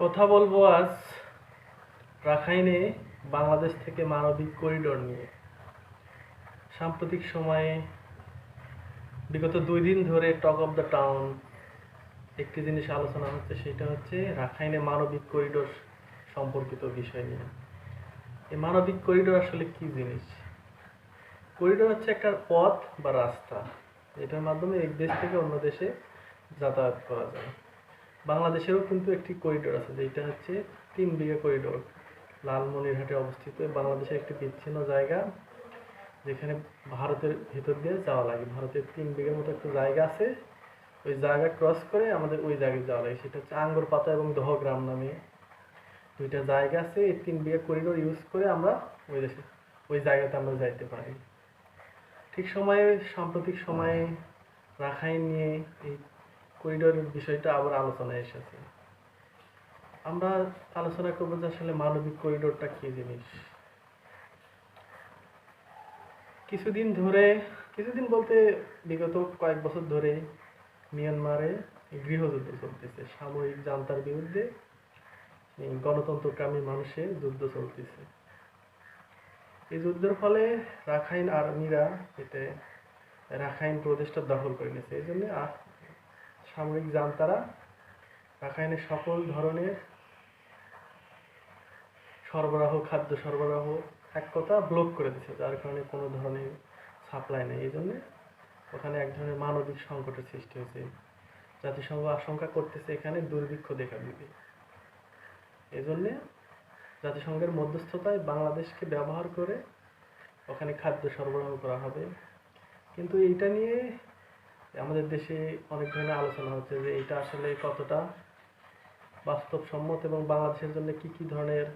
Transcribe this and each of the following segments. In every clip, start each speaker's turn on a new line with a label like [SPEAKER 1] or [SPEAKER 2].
[SPEAKER 1] কথা বলব আজ রাখাইনে বাংলাদেশ থেকে মানবিক করিডোর নিয়ে। সাম্প্রতিক সময়ে বিগত দুই দিন ধরে টক অফ দ্য টাউন একটি জিনিস আলোচনা হচ্ছে, সেটা হচ্ছে রাখাইনে মানবিক করিডোর সম্পর্কিত বিষয় নিয়ে। এই মানবিক করিডোর আসলে কি জিনিস? করিডোর হচ্ছে একটা পথ বা রাস্তা এটার মাধ্যমে এক দেশ থেকে অন্য দেশে যাতায়াত করা যায়। বাংলাদেশেরও কিন্তু একটি করিডোর আছে, যেটা হচ্ছে তিন বিঘা করিডোর লালমনিরহাটে অবস্থিত। বাংলাদেশের একটি বিচ্ছিন্ন জায়গা, যেখানে ভারতের ভিতর দিয়ে যাওয়া লাগে। ভারতের তিন বিঘার মতো একটা জায়গা আছে। ওই জায়গা ক্রস করে আমাদের ওই জায়গায় যাওয়া লাগে। সেটা হচ্ছে আঙ্গুর পাতা এবং দহগ্রাম নামে দুইটা জায়গা আছে। এই তিন বিঘা করিডোর ইউজ করে আমরা ওই দেশে, ওই জায়গাতে আমরা যাইতে পারি। ঠিক সময়ে, সাম্প্রতিক সময়ে রাখাইন নিয়ে এই করিডোরের বিষয়টা আবার আলোচনায় এসেছে। আমরা আলোচনা করব যে আসলে মানবিক করিডোরটা কি জিনিস? কিছুদিন ধরে, কিছুদিন বলতে বিগত কয়েক বছর ধরে মিয়ানমারে গৃহযুদ্ধ চলতেছে সামরিক জান্তার বিরুদ্ধে গণতন্ত্রকামী মানুষের যুদ্ধ চলতেছে। এই যুদ্ধের ফলে রাখাইন আর্মিরা এতে রাখাইন প্রদেশটা দখল করে নিয়েছে। এই জন্য সামরিক জান্তারা রাখাইনের সকল ধরনের সরবরাহ, খাদ্য সরবরাহ এক কথা ব্লক করে দিচ্ছে যার কারণে কোনো ধরনের সাপ্লাই নেই। এই জন্যে ওখানে এক ধরনের মানবিক সংকটের সৃষ্টি হয়েছে। জাতিসংঘ আশঙ্কা করতেছে এখানে দুর্ভিক্ষ দেখা দিবে। এই জন্যে জাতিসংঘের মধ্যস্থতায় বাংলাদেশকে ব্যবহার করে ওখানে খাদ্য সরবরাহ করা হবে। কিন্তু এইটা নিয়ে আমাদের দেশে অনেক ধরনের আলোচনা হচ্ছে যে এটা আসলে কতটা বাস্তবসম্মত এবং বাংলাদেশের জন্য কি কি ধরনের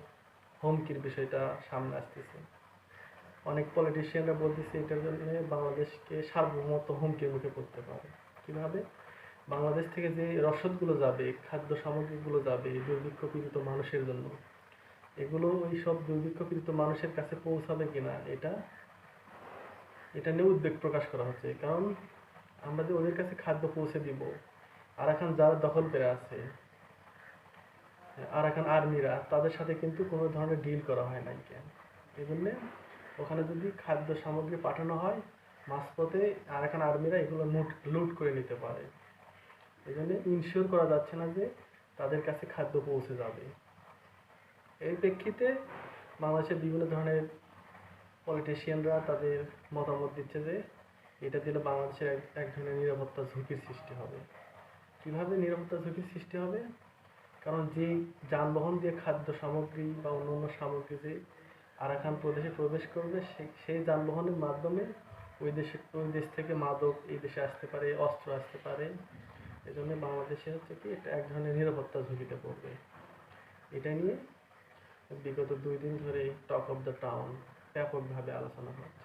[SPEAKER 1] হুমকির বিষয়টা সামনে আসতেছে। অনেক পলিটিশিয়ানরা বলতেছে এটার জন্য বাংলাদেশকে সার্বভৌমত্ব হুমকির মুখে পড়তে পারে। কীভাবে? বাংলাদেশ থেকে যে রসদগুলো যাবে, খাদ্য সামগ্রীগুলো যাবে দুর্ভিক্ষ পীড়িত মানুষের জন্য, এগুলো ওই সব দুর্ভিক্ষ পীড়িত মানুষের কাছে পৌঁছাবে কিনা, এটা এটা নিয়ে উদ্বেগ প্রকাশ করা হচ্ছে। কারণ আমরা যে ওদের কাছে খাদ্য পৌঁছে দিব আর এখন যারা দখল করে আছে আর এখন আর্মিরা, তাদের সাথে কিন্তু কোনো ধরনের ডিল করা হয় নাই কেন? এই জন্যে ওখানে যদি খাদ্য সামগ্রী পাঠানো হয়, মাঝপথে আর এখন আর্মিরা এগুলো লুট লুট করে নিতে পারে। এই জন্য ইনশিওর করা যাচ্ছে না যে তাদের কাছে খাদ্য পৌঁছে যাবে। এর প্রেক্ষিতে বাংলাদেশের বিভিন্ন ধরনের পলিটিশিয়ানরা তাদের মতামত দিচ্ছে যে এটা দিলে বাংলাদেশের এক ধরনের নিরাপত্তা ঝুঁকির সৃষ্টি হবে। কীভাবে নিরাপত্তা ঝুঁকির সৃষ্টি হবে? কারণ যে যানবাহন দিয়ে খাদ্য সামগ্রী বা অন্য অন্য সামগ্রী যে আরাকান প্রদেশে প্রবেশ করবে সেই যানবাহনের মাধ্যমে ওই দেশে, ওই দেশ থেকে মাদক এই দেশে আসতে পারে, অস্ত্র আসতে পারে। এই জন্য বাংলাদেশে হচ্ছে কি, এটা এক ধরনের নিরাপত্তা ঝুঁকিতে পড়বে। এটা নিয়ে বিগত দুই দিন ধরে টক অফ দ্য টাউন ব্যাপকভাবে আলোচনা হচ্ছে।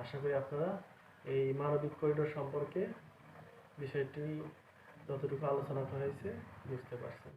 [SPEAKER 1] আশা করি আপনারা এই মানবিক করিডোর সম্পর্কে বিষয়টি যতটুকু আলোচনা করা হয়েছে বুঝতে পারছেন।